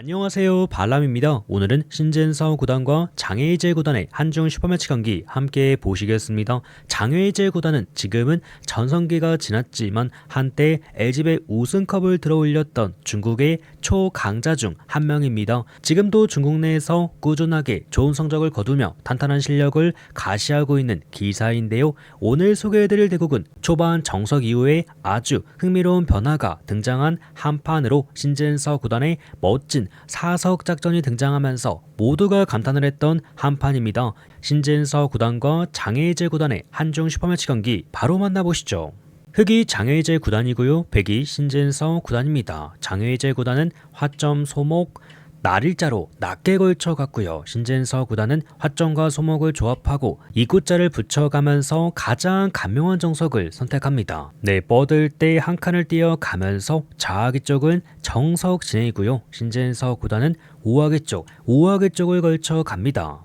안녕하세요 발람입니다. 오늘은 신진서 구단과 장애이제 구단의 한중 슈퍼매치 경기 함께 보시겠습니다. 장애이제 구단은 지금은 전성기가 지났지만 한때 LG배 우승컵을 들어올렸던 중국의 초강자 중 한 명입니다. 지금도 중국 내에서 꾸준하게 좋은 성적을 거두며 탄탄한 실력을 가시하고 있는 기사인데요. 오늘 소개해드릴 대국은 초반 정석 이후에 아주 흥미로운 변화가 등장한 한판으로 신진서 구단의 멋진 사석 작전이 등장하면서 모두가 감탄을 했던 한판입니다. 신진서 구단과 장애이제 구단의 한중 슈퍼매치 경기 바로 만나보시죠. 흑이 장애이제 구단이고요. 백이 신진서 구단입니다. 장애이제 구단은 화점 소목 날일자로 낮게 걸쳐 갔고요. 신진서 구단은 화점과 소목을 조합하고 이구자를 붙여가면서 가장 감명한 정석을 선택합니다. 네, 뻗을 때 한 칸을 띄어 가면서 좌하기 쪽은 정석 진행이고요. 신진서 구단은 우하기 쪽, 우하기 쪽을 걸쳐 갑니다.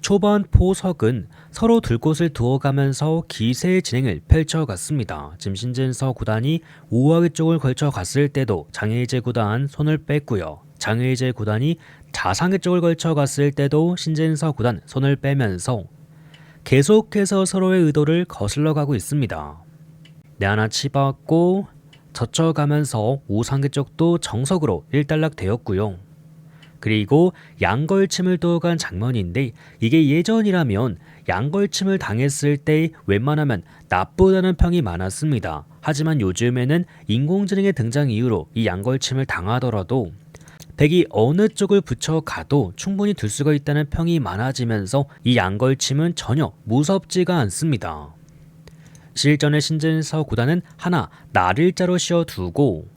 초반 포석은 서로 둘 곳을 두어가면서 기세 진행을 펼쳐갔습니다. 지금 신진서 구단이 우하기 쪽을 걸쳐 갔을 때도 장애이제 구단 손을 뺐고요. 장애이제 구단이 자상계 쪽을 걸쳐 갔을 때도 신진서 구단 손을 빼면서 계속해서 서로의 의도를 거슬러 가고 있습니다. 내 하나 치받고 젖혀가면서 우상계 쪽도 정석으로 일단락 되었고요. 그리고 양걸침을 두어간 장면인데 이게 예전이라면 양걸침을 당했을 때 웬만하면 나쁘다는 평이 많았습니다. 하지만 요즘에는 인공지능의 등장 이후로 이 양걸침을 당하더라도 백이 어느 쪽을 붙여가도 충분히 들 수가 있다는 평이 많아지면서 이 양걸침은 전혀 무섭지가 않습니다. 실전의 신진서 구단은 하나 날일자로 씌워두고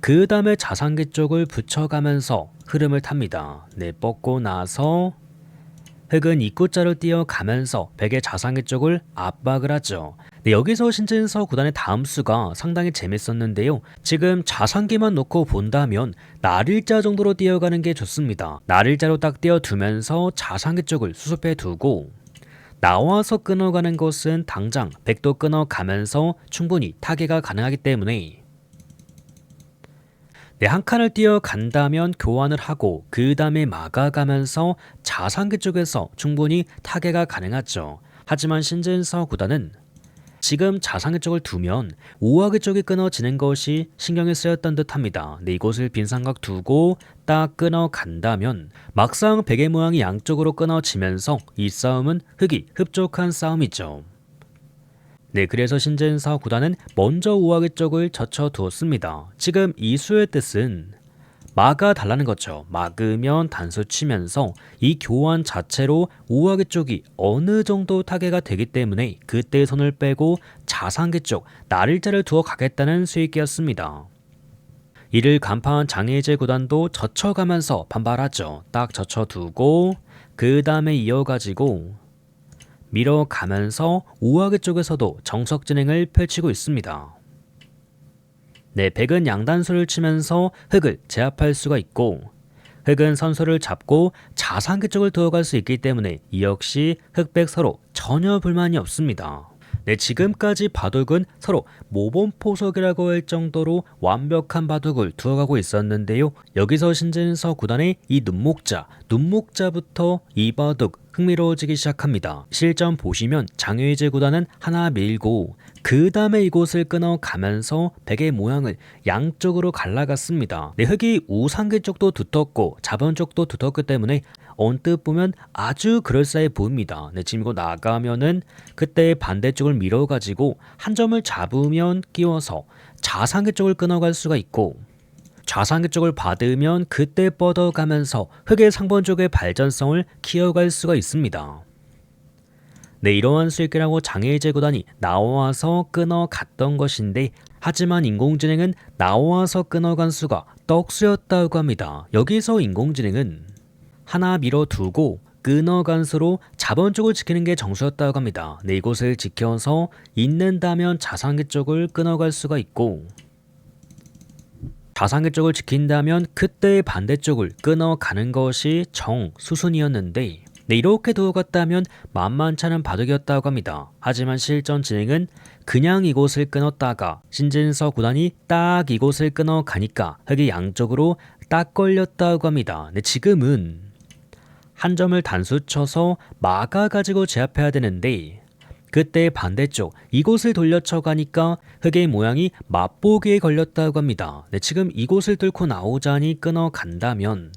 그 다음에 자상기 쪽을 붙여가면서 흐름을 탑니다. 네, 뻗고 나서 흑은 입구자로 뛰어가면서 백의 자상기 쪽을 압박을 하죠. 네, 여기서 신진서 구단의 다음 수가 상당히 재밌었는데요. 지금 자상기만 놓고 본다면 날일자 정도로 뛰어가는 게 좋습니다. 날일자로 딱 뛰어두면서 자상기 쪽을 수습해 두고 나와서 끊어가는 것은 당장 백도 끊어가면서 충분히 타개가 가능하기 때문에 네, 한 칸을 뛰어 간다면 교환을 하고 그 다음에 막아가면서 자상기 쪽에서 충분히 타개가 가능하죠. 하지만 신진서 구단은 지금 자상의 쪽을 두면 우하의 쪽이 끊어지는 것이 신경이 쓰였던 듯합니다. 네, 이곳을 빈 삼각 두고 딱 끊어 간다면 막상 베개 모양이 양쪽으로 끊어지면서 이 싸움은 흑이 흡족한 싸움이죠. 네, 그래서 신진서 구단은 먼저 우하의 쪽을 젖혀 두었습니다. 지금 이 수의 뜻은 막아 달라는 거죠. 막으면 단수 치면서 이 교환 자체로 우하계 쪽이 어느 정도 타개가 되기 때문에 그때 손을 빼고 자상계 쪽 날일자를 두어 가겠다는 수익이었습니다. 이를 간파한 장애제 구단도 젖혀가면서 반발하죠. 딱 젖혀두고 그 다음에 이어가지고 밀어가면서 우하계 쪽에서도 정석 진행을 펼치고 있습니다. 네, 백은 양단수를 치면서 흑을 제압할 수가 있고 흑은 선수를 잡고 자상계 쪽을 두어갈 수 있기 때문에 이 역시 흑백 서로 전혀 불만이 없습니다. 네, 지금까지 바둑은 서로 모범 포석이라고 할 정도로 완벽한 바둑을 두어가고 있었는데요. 여기서 신진서 구단의 이 눈목자, 눈목자부터 이 바둑 흥미로워지기 시작합니다. 실전 보시면 장외제 구단은 하나 밀고 그 다음에 이곳을 끊어 가면서 백의 모양을 양쪽으로 갈라갔습니다. 네, 흙이 우상계 쪽도 두텁고 자본 쪽도 두텁기 때문에 언뜻 보면 아주 그럴싸해 보입니다. 네, 지금 이거 나가면은 그때 반대쪽을 밀어가지고 한 점을 잡으면 끼워서 자상계 쪽을 끊어갈 수가 있고 좌상계 쪽을 받으면 그때 뻗어가면서 흙의 상번 쪽의 발전성을 키워갈 수가 있습니다. 네, 이러한 수익이라고 장애제 구단이 나와서 끊어갔던 것인데 하지만 인공지능은 나와서 끊어간 수가 떡수였다고 합니다. 여기서 인공지능은 하나 밀어두고 끊어간 수로 자본 쪽을 지키는 게 정수였다고 합니다. 네, 이곳을 지켜서 있는다면 자산계 쪽을 끊어갈 수가 있고 자산계 쪽을 지킨다면 그때 반대쪽을 끊어가는 것이 정수순이었는데 네, 이렇게 두어갔다면 만만찮은 바둑이었다고 합니다. 하지만 실전 진행은 그냥 이곳을 끊었다가 신진서 구단이 딱 이곳을 끊어 가니까 흙이 양쪽으로 딱 걸렸다고 합니다. 네, 지금은 한 점을 단수 쳐서 막아 가지고 제압해야 되는데 그때 반대쪽 이곳을 돌려쳐 가니까 흙의 모양이 맛보기에 걸렸다고 합니다. 네, 지금 이곳을 뚫고 나오자니 끊어 간다면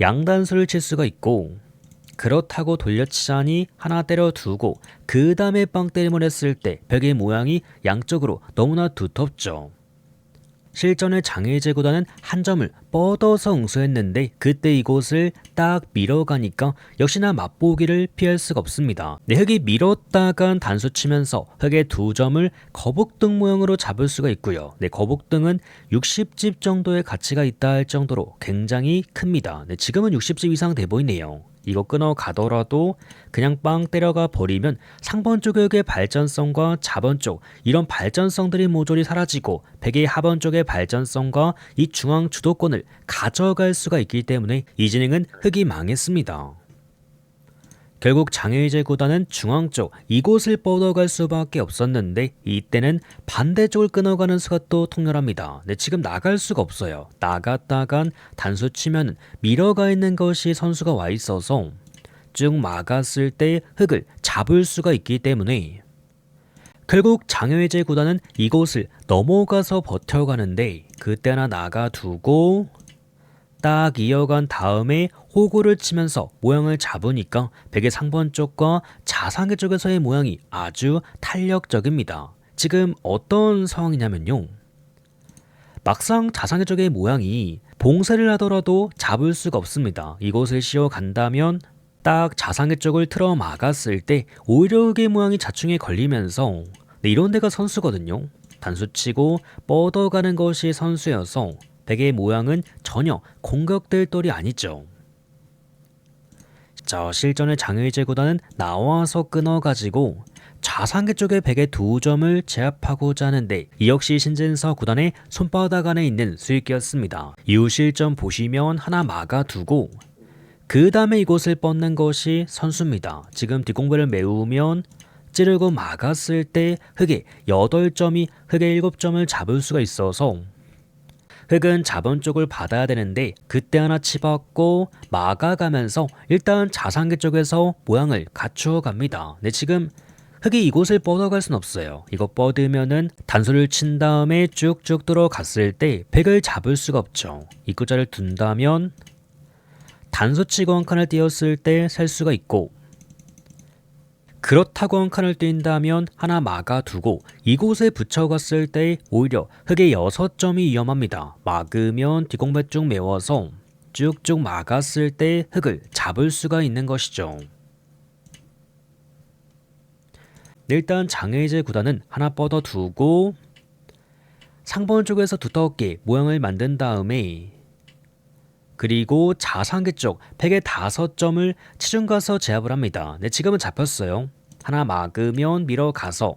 양단수를 칠 수가 있고 그렇다고 돌려치자니 하나 때려 두고 그 다음에 빵 때림을 했을 때 벽의 모양이 양쪽으로 너무나 두텁죠. 실전의 장애제보다는 한 점을 뻗어서 응수했는데 그때 이곳을 딱 밀어가니까 역시나 맛보기를 피할 수가 없습니다. 네, 흙이 밀었다간 단수 치면서 흙의 두 점을 거북등 모양으로 잡을 수가 있고요. 네, 거북등은 60집 정도의 가치가 있다 할 정도로 굉장히 큽니다. 네, 지금은 60집 이상 돼 보이네요. 이거 끊어 가더라도 그냥 빵 때려가 버리면 상번 쪽의 발전성과 자번 쪽 이런 발전성들이 모조리 사라지고 백의 하번 쪽의 발전성과 이 중앙 주도권을 가져갈 수가 있기 때문에 이 진행은 흙이 망했습니다. 결국 장애의제 구단은 중앙 쪽 이곳을 뻗어갈 수밖에 없었는데 이때는 반대쪽을 끊어가는 수가 또 통렬합니다. 네, 지금 나갈 수가 없어요. 나갔다간 단수 치면 밀어가 있는 것이 선수가 와 있어서 쭉 막았을 때 흙을 잡을 수가 있기 때문에 결국 장애의제 구단은 이곳을 넘어가서 버텨가는데 그때나 나가 두고 딱 이어간 다음에 호구를 치면서 모양을 잡으니까 백의 상번 쪽과 자상계 쪽에서의 모양이 아주 탄력적입니다. 지금 어떤 상황이냐면요. 막상 자상계 쪽의 모양이 봉쇄를 하더라도 잡을 수가 없습니다. 이곳을 씌워 간다면 딱 자상계 쪽을 틀어 막았을 때 오히려 흑의 모양이 자충에 걸리면서 네, 이런 데가 선수거든요. 단수치고 뻗어가는 것이 선수여서 백의 모양은 전혀 공격될 똘이 아니죠. 자, 실전의 장의제보다는 나와서 끊어가지고 좌상계 쪽의 백의 두 점을 제압하고자 하는데 이 역시 신진서 구단의 손바닥 안에 있는 수익기였습니다. 이후 실전 보시면 하나 막아두고 그 다음에 이곳을 뻗는 것이 선수입니다. 지금 뒷공배를 메우면 찌르고 막았을 때 흑의 8점이 흑의 7점을 잡을 수가 있어서 흑은 자본 쪽을 받아야 되는데 그때 하나 치받고 막아가면서 일단 자상계 쪽에서 모양을 갖추어 갑니다. 네, 지금 흑이 이곳을 뻗어갈 순 없어요. 이거 뻗으면은 단수를 친 다음에 쭉쭉 들어갔을 때 백을 잡을 수가 없죠. 입구자를 둔다면 단수 치고 한 칸을 띄었을 때살 수가 있고 그렇다고 한 칸을 뛴다면 하나 막아두고 이곳에 붙여갔을 때 오히려 흑의 6점이 위험합니다. 막으면 뒷공배 쭉 메워서 쭉쭉 막았을 때 흑을 잡을 수가 있는 것이죠. 일단 장애이제 구단은 하나 뻗어두고 상번 쪽에서 두텁게 모양을 만든 다음에 그리고 자상계 쪽 팩의 다섯 점을 치중 가서 제압을 합니다. 네, 지금은 잡혔어요. 하나 막으면 밀어가서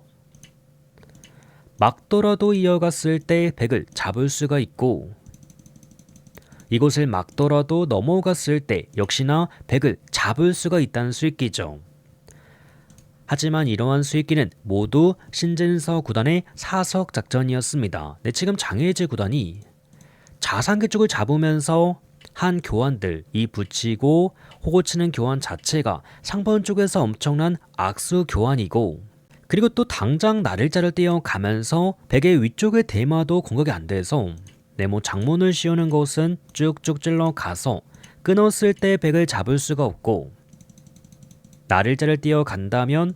막더라도 이어갔을 때 백을 잡을 수가 있고 이곳을 막더라도 넘어갔을 때 역시나 백을 잡을 수가 있다는 수익기죠. 하지만 이러한 수익기는 모두 신진서 구단의 사석 작전이었습니다. 네, 지금 장혜재 구단이 자상계 쪽을 잡으면서 한 교환들 이 붙이고 호고 치는 교환 자체가 상번 쪽에서 엄청난 악수 교환이고 그리고 또 당장 나를자를 떼어가면서 베개 위쪽의 대마도 공격이 안 돼서 네모 장문을 씌우는 것은 쭉쭉 찔러 가서 끊었을 때 백을 잡을 수가 없고 나를자를 띄어간다면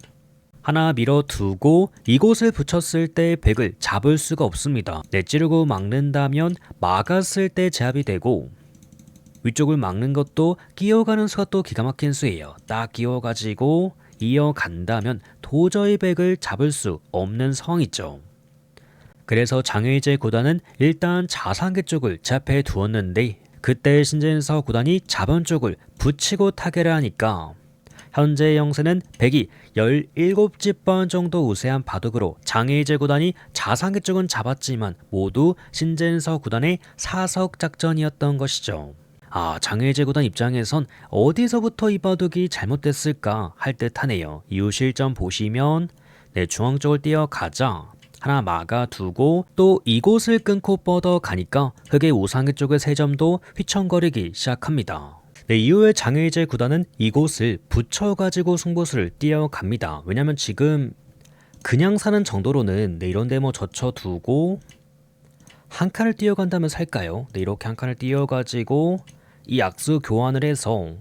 하나 밀어두고 이곳을 붙였을 때 백을 잡을 수가 없습니다. 내찌르고 막는다면 막았을 때 제압이 되고 위쪽을 막는 것도 끼어가는 수가 또 기가 막힌 수예요. 딱 끼어가지고 이어간다면 도저히 백을 잡을 수 없는 상황이죠. 그래서 장외제 구단은 일단 자상계 쪽을 제압해 두었는데 그때 신진서 구단이 자본 쪽을 붙이고 타결을 하니까 현재 영세는 백이 17집 정도 우세한 바둑으로 장애이제 구단이 자상계 쪽은 잡았지만 모두 신진서 구단의 사석 작전이었던 것이죠. 아, 장애재 구단 입장에선 어디서부터 이 바둑이 잘못됐을까 할 듯하네요. 이후 실점 보시면 네, 중앙 쪽을 뛰어가자 하나 막아두고 또 이곳을 끊고 뻗어 가니까 흑의 우상기 쪽의 세 점도 휘청거리기 시작합니다. 네, 이후에 장애이제 구단은 이곳을 붙여가지고 승부수를 뛰어갑니다. 왜냐면 지금 그냥 사는 정도로는 네, 이런데 뭐 젖혀두고 한 칸을 뛰어간다면 살까요? 네, 이렇게 한 칸을 뛰어가지고 이 악수 교환을 해서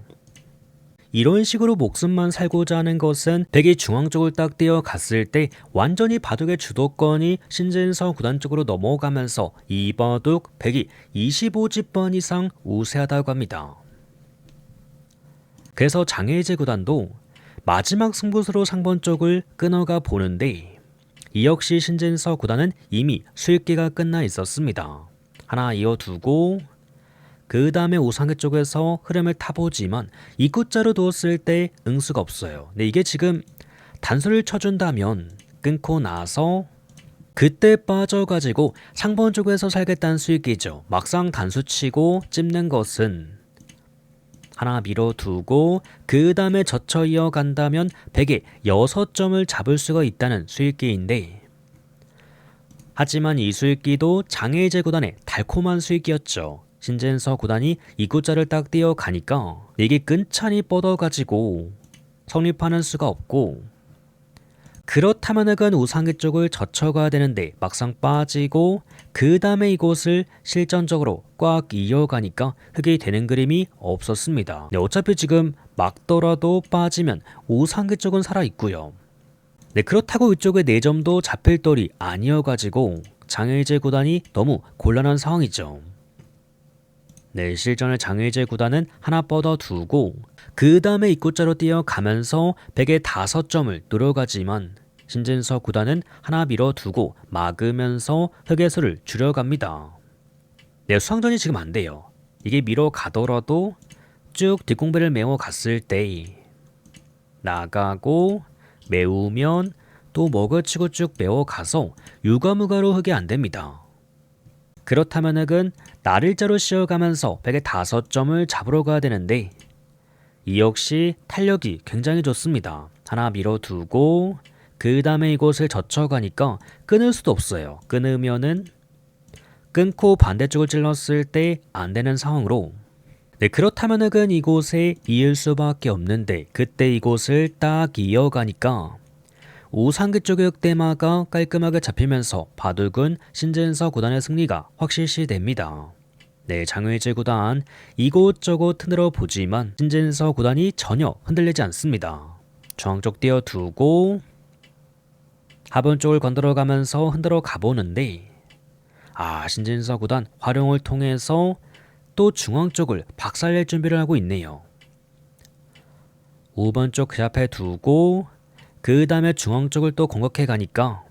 이런 식으로 목숨만 살고자 하는 것은 백이 중앙 쪽을 딱 뛰어갔을 때 완전히 바둑의 주도권이 신진서 구단 쪽으로 넘어가면서 이 바둑 백이 25집번 이상 우세하다고 합니다. 그래서 장애제 구단도 마지막 승부수로 상번 쪽을 끊어가 보는데 이 역시 신진서 구단은 이미 수익기가 끝나 있었습니다. 하나 이어두고 그 다음에 우상계 쪽에서 흐름을 타보지만 이구자로 두었을 때 응수가 없어요. 근데 이게 지금 단수를 쳐준다면 끊고 나서 그때 빠져가지고 상번 쪽에서 살겠다는 수익이죠. 막상 단수 치고 찝는 것은 하나 밀어두고 그 다음에 젖혀 이어간다면 100에 6점을 잡을 수가 있다는 수익기인데 하지만 이 수익기도 장애제 구단의 달콤한 수익기였죠. 신젠서 구단이 이 구자를 딱 띄어가니까 이게 끈찬이 뻗어가지고 성립하는 수가 없고 그렇다면 은 우상계 쪽을 젖혀가야 되는데 막상 빠지고 그 다음에 이곳을 실전적으로 꽉 이어가니까 흑이 되는 그림이 없었습니다. 네, 어차피 지금 막더라도 빠지면 우상계 쪽은 살아있고요. 네, 그렇다고 이쪽에 4점도 잡힐 돌이 아니어가지고 장애제 구단이 너무 곤란한 상황이죠. 네, 실전의 장애제 구단은 하나 뻗어 두고 그 다음에 입구자로 뛰어가면서 100에 5점을 누려가지만 신진서 구단은 하나 밀어두고 막으면서 흑의 수를 줄여갑니다. 네, 수상전이 지금 안 돼요. 이게 밀어가더라도 쭉 뒷공배를 메워 갔을 때 나가고 메우면 또 먹어치고 쭉 메워가서 유가무가로 흑이 안 됩니다. 그렇다면 흑은 날일자로 씌어가면서 100에 5점을 잡으러 가야 되는데 이 역시 탄력이 굉장히 좋습니다. 하나 밀어두고 그 다음에 이곳을 젖혀가니까 끊을 수도 없어요. 끊으면은 끊고 반대쪽을 찔렀을 때 안 되는 상황으로 네, 그렇다면 은 이곳에 이을 수밖에 없는데 그때 이곳을 딱 이어가니까 우상계 쪽의 흑대마가 깔끔하게 잡히면서 바둑은 신진서 구단의 승리가 확실시 됩니다. 네, 장외제 구단 이곳저곳 흔들어 보지만 신진서 구단이 전혀 흔들리지 않습니다. 중앙 쪽 띄어두고 하번 쪽을 건드려 가면서 흔들어 가보는데 아 신진서 구단 활용을 통해서 또 중앙 쪽을 박살낼 준비를 하고 있네요. 5번 쪽 그 앞에 두고 그 다음에 중앙 쪽을 또 공격해 가니까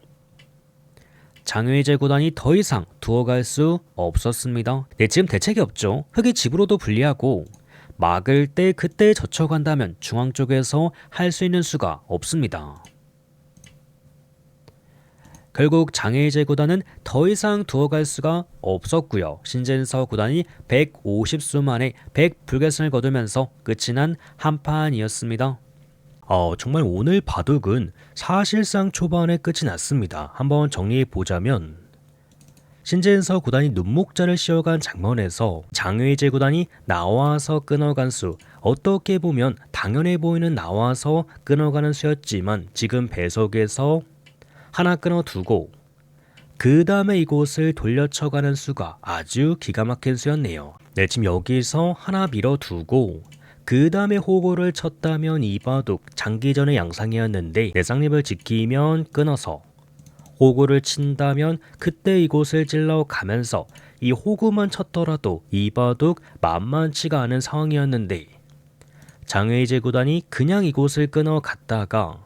장외제 구단이 더 이상 두어갈 수 없었습니다. 네, 지금 대책이 없죠. 흑이 집으로도 불리하고 막을 때 그때 젖혀간다면 중앙 쪽에서 할 수 있는 수가 없습니다. 결국 장애제 구단은 더 이상 두어갈 수가 없었고요. 신젠서 구단이 150수 만에 100불결승을 거두면서 끝이 난 한판이었습니다. 어, 정말 오늘 바둑은 사실상 초반에 끝이 났습니다. 한번 정리해 보자면 신재서 구단이 눈목자를 씌어간 장면에서 장외제 구단이 나와서 끊어간 수 어떻게 보면 당연해 보이는 나와서 끊어가는 수였지만 지금 배석에서 하나 끊어두고 그 다음에 이곳을 돌려쳐가는 수가 아주 기가 막힌 수였네요. 네, 지금 여기서 하나 밀어두고 그 다음에 호구를 쳤다면 이바둑 장기전의 양상이었는데 내상립을 지키면 끊어서 호구를 친다면 그때 이곳을 찔러 가면서 이 호구만 쳤더라도 이바둑 만만치가 않은 상황이었는데 장외이제 구단이 그냥 이곳을 끊어 갔다가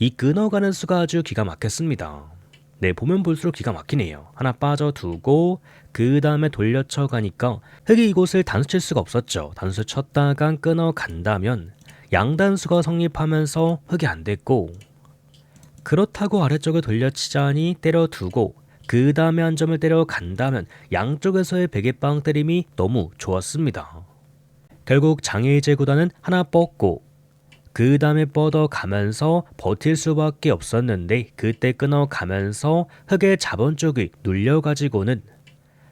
이 끊어가는 수가 아주 기가 막혔습니다. 네, 보면 볼수록 기가 막히네요. 하나 빠져두고 그 다음에 돌려쳐 가니까 흑이 이곳을 단수 칠 수가 없었죠. 단수 쳤다가 끊어 간다면 양단수가 성립하면서 흑이 안 됐고 그렇다고 아래쪽에 돌려치자니 때려두고 그 다음에 한 점을 때려간다면 양쪽에서의 베개빵 때림이 너무 좋았습니다. 결국 장애이제 구단은 하나 뻗고 그 다음에 뻗어가면서 버틸 수밖에 없었는데 그때 끊어가면서 흑의 자본 쪽이 눌려가지고는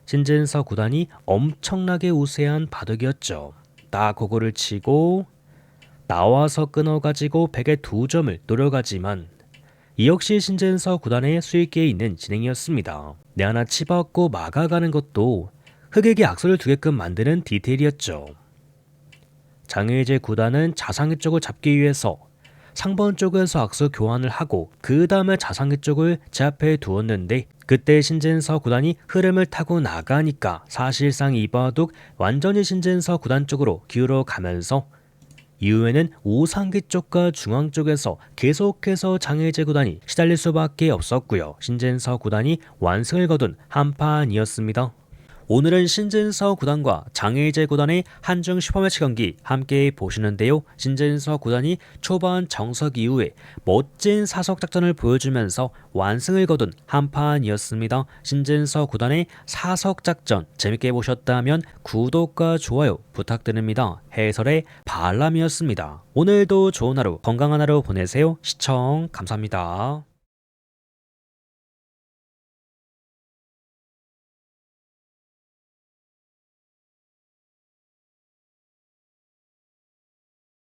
신진서 구단이 엄청나게 우세한 바둑이었죠. 딱 그거를 치고 나와서 끊어가지고 100에 두 점을 노려가지만 이 역시 신진서 구단의 수익기에 있는 진행이었습니다. 내 하나 치받고 막아가는 것도 흑에게 악수를 두게끔 만드는 디테일이었죠. 장애재 구단은 자상의 쪽을 잡기 위해서 상번 쪽에서 악수 교환을 하고 그 다음에 자상의 쪽을 제 앞에 두었는데 그때 신진서 구단이 흐름을 타고 나가니까 사실상 이 바둑 완전히 신진서 구단 쪽으로 기울어 가면서 이후에는 오상기 쪽과 중앙 쪽에서 계속해서 장애재 구단이 시달릴 수밖에 없었고요. 신진서 구단이 완승을 거둔 한판이었습니다. 오늘은 신진서 구단과 장애재 구단의 한중 슈퍼매치 경기 함께 보시는데요. 신진서 구단이 초반 정석 이후에 멋진 사석 작전을 보여주면서 완승을 거둔 한판이었습니다. 신진서 구단의 사석 작전 재밌게 보셨다면 구독과 좋아요 부탁드립니다. 해설의 발람이었습니다. 오늘도 좋은 하루 건강한 하루 보내세요. 시청 감사합니다.